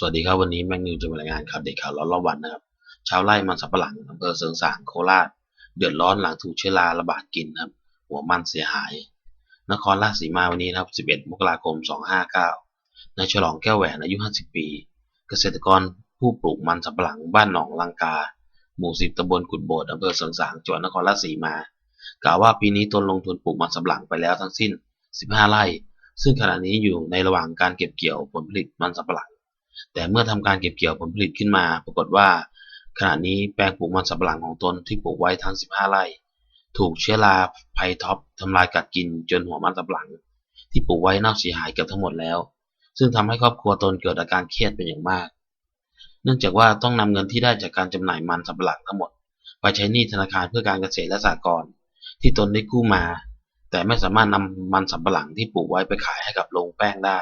สวัสดีครับวันนี้แมงนิวจะมารายงานข่าวเด็ดข่าวร้อนรอบวันนะครับ ชาวไร่มันสำปะหลังอำเภอเสริงสางโคราช เดือดร้อนหลังถูกเชื้อราระบาดกินครับ หัวมันเสียหาย นครราชสีมาวันนี้นะครับ 11 มกราคม 259นายฉลองแก้วแหวนอายุ 50 ปี เกษตรกรผู้ปลูกมันสำปะหลังบ้านหนองลังกา หมู่ 10ตำบลกุดโบดอำเภอเสริงสางจังหวัดนครราชสีมา กล่าวว่าปีนี้ตนลงทุนปลูกมันสำปะหลังไปแล้วทั้งสิ้น 15 ไร่ ซึ่งขณะนี้อยู่ในระหว่างการเก็บเกี่ยวผลผลิตมันสำปะหลัง แต่เมื่อทำการเก็บเกี่ยวผลผลิตขึ้นมา ปรากฏว่าขณะนี้แปลงปลูกมันสำปะหลังของตนที่ปลูกไว้ทั้ง 15 ไร่ ถูกเชื้อราไพท็อปทำลายกัดกินจนหัวมันสำปะหลัง ที่ปลูกไว้เน่าเสียหายเกือบทั้งหมดแล้ว ซึ่งทำให้ครอบครัวตนเกิดอาการเครียดเป็นอย่างมาก เนื่องจากว่าต้องนำเงินที่ได้จากการจำหน่ายมันสำปะหลังทั้งหมด ไปใช้หนี้ธนาคารเพื่อการเกษตรและสหกรณ์ที่ตนได้กู้มา แต่ไม่สามารถนำมันสำปะหลังที่ปลูกไว้ไปขายให้กับโรงแป้งได้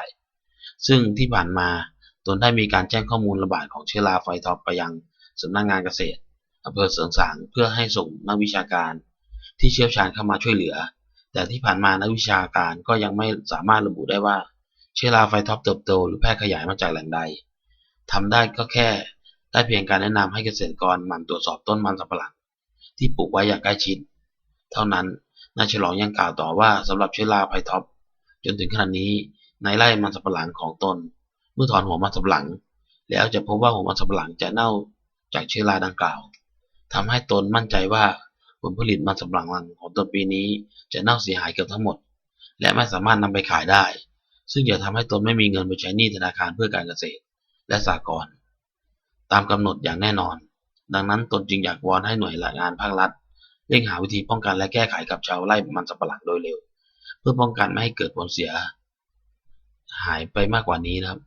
ซึ่งที่ผ่านมา ตนได้มีการแจ้งข้อมูลระบาดของเชื้อราไฟท็อปไปยังสำนักงงานเกษตรอำเภอเสริงสางเพื่อให้ส่งนักวิชาการ ที่เชี่ยวชาญเข้ามาช่วยเหลือ แต่ที่ผ่านมานักวิชาการก็ยังไม่สามารถระบุได้ว่า เชื้อราไฟท็อปเติบโตหรือแพร่ขยายมาจากแหล่งใดทำได้ก็แค่ได้เพียงการแนะนำให้เกษตรกรหมั่นตรวจสอบต้นมันสำปะหลังที่ปลูกไว้อย่างใกล้ชิด เท่านั้นนายฉลองยังกล่าวต่อว่าสำหรับเชื้อราไฟท็อปจนถึงขณะนี้ในไร่มันสำปะหลังของตน เมื่อถอนหัวมันสำหลัง แล้วจะพบว่าหัวมันสำหลังจะเน่าจากเชื้อราดังกล่าวทำให้ตนมั่นใจว่าผลผลิตมันสำปะหลังของตนปีนี้จะเน่าเสียหายเกือบทั้งหมด และไม่สามารถนำไปขายได้ ซึ่งจะทำให้ตนไม่มีเงินไปใช้หนี้ธนาคารเพื่อการเกษตร และสหกรณ์ตามกำหนดอย่างแน่นอน ดังนั้นตนจึงอยากวอนให้หน่วยงานภาครัฐเร่งหาวิธีป้องกันและแก้ไขกับชาวไร่มันสำปะหลังโดยเร็ว เพื่อป้องกันไม่ให้เกิดผลเสีย หายไปมากกว่านี้นะครับ